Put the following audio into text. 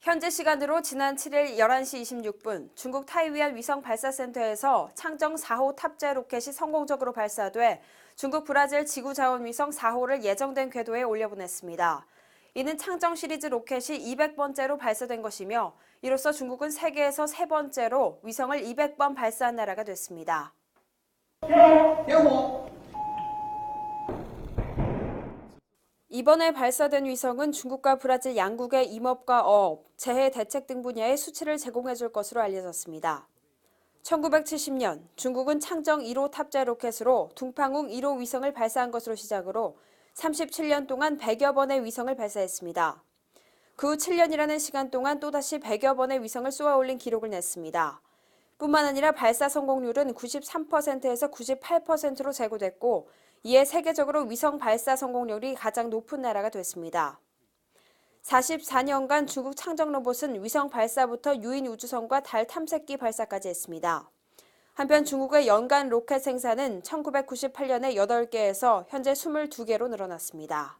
현재 시간으로 지난 7일 11시 26분 중국 타이위안 위성 발사센터에서 창정 4호 탑재 로켓이 성공적으로 발사돼 중국 브라질 지구자원위성 4호를 예정된 궤도에 올려보냈습니다. 이는 창정 시리즈 로켓이 200번째로 발사된 것이며 이로써 중국은 세계에서 세 번째로 위성을 200번 발사한 나라가 됐습니다. 이번에 발사된 위성은 중국과 브라질 양국의 임업과 어업, 재해 대책 등 분야의 수치를 제공해 줄 것으로 알려졌습니다. 1970년 중국은 창정 1호 탑재 로켓으로 둥팡웅 1호 위성을 발사한 것으로 시작으로 37년 동안 100여 번의 위성을 발사했습니다. 그 후 7년이라는 시간 동안 또다시 100여 번의 위성을 쏘아 올린 기록을 냈습니다. 뿐만 아니라 발사 성공률은 93%에서 98%로 제고됐고 이에 세계적으로 위성 발사 성공률이 가장 높은 나라가 됐습니다. 44년간 중국 창정 로봇은 위성 발사부터 유인 우주선과 달 탐색기 발사까지 했습니다. 한편 중국의 연간 로켓 생산은 1998년에 8개에서 현재 22개로 늘어났습니다.